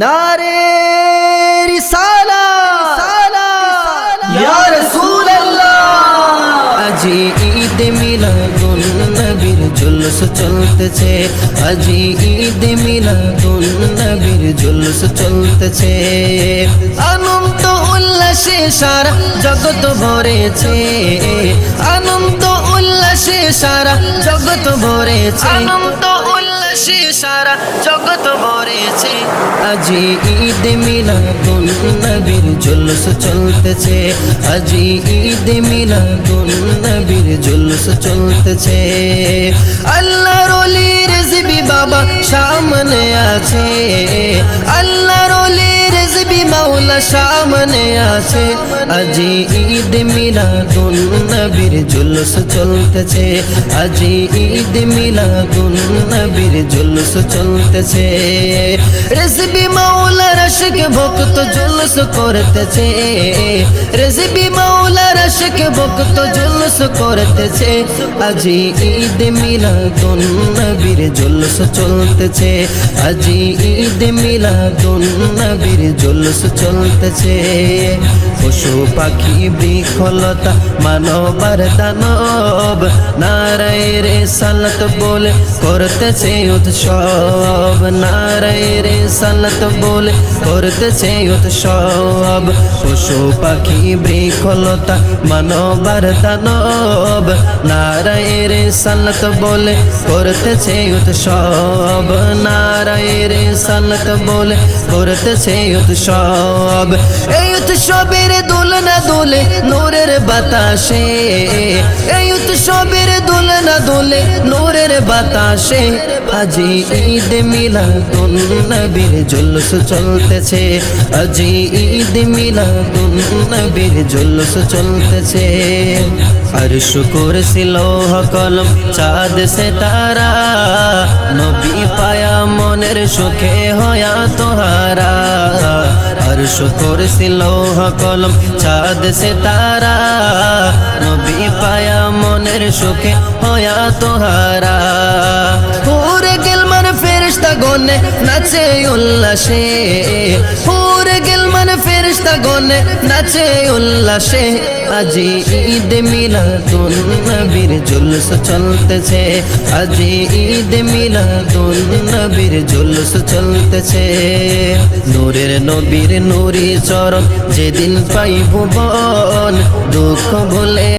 নারে রিসালা ইয়া আজি ঈদ মিলাদুন নবীর জুলুস চলতেছে। আজি ঈদ মিলাদুন নবীর জুলুস চলতেছে। আনন্দ উল্লাসে সারা জগৎ ভরেছে। আনন্দ উল্লাসে সারা জগৎ ভরেছে। আনন্দ উল্লাসে সারা জগৎ ভরেছে। আজি ঈদ মিলাদুন নবীর জুলুস চলতেছে। আজি ঈদ মিলাদুন নবীর জুলুস চলতেছে। আল্লাহর ওলি রেজবি বাবা সামনে আছে। আল্লাহ রলি রেজবি মাওলা সামনে আছে। আজি ঈদ মিলাদুন নবীর জুলুস চলতেছে। আজি ঈদ মিলাদুন নবীর জুলুস চলতেছে। রেজবি মাওলা রশক ভক্ত জুলুস করতেছে। রেজবি মাওলা রশক ভক্ত জুলুস করতেছে। আজি ঈদ মিলাদুন নবীর জুলুস চলতেছে। আজি ঈদ মিলাদুন নবীর জুলুস চলতেছে। পশু পাখি বৃক্ষলতা মানবার দানব, নারায় রে সালত বলে করতেছে উৎসব। নারায় রে সালত বলে করতেছে উৎসব। পশু পাখি বৃক্ষলতা মানবার দানব, নারায় রে সালত বলে করতেছে উৎসব। নারায় রে সালত বলে করতেছে উৎসব। এই উৎসবের দোলনা দোলে নোরের বাতাসে। এই উৎসবের দোলনা দোলে নোরের বাতাসে। আজি ঈদ মিলাদুন নবীর জুলুস চলতেছে। আজি ঈদ মিলাদুন নবীর জুলুস চলতেছে। আর শুকুর ছিল কলম চাঁদ সে তারা নবী পায়া মনের সুখে হয়া তোহারা। আর শুকুর ছিল কলম চাঁদ সে তারা নবী পায়া মনের সুখে হয়া তোহারা। পুরে গেলমান ফেরিস্তা গনে নাচে উল্লাসে। গনে নাচে উল্লাসে আজি ঈদ মিলাদুন নবীর জুলুস চলতেছে। আজি ঈদ মিলাদুন নবীর জুলুস চলতেছে। নূরের নবীর নূরি চরণ যেদিন পাইব বন, দুঃখ ভুলে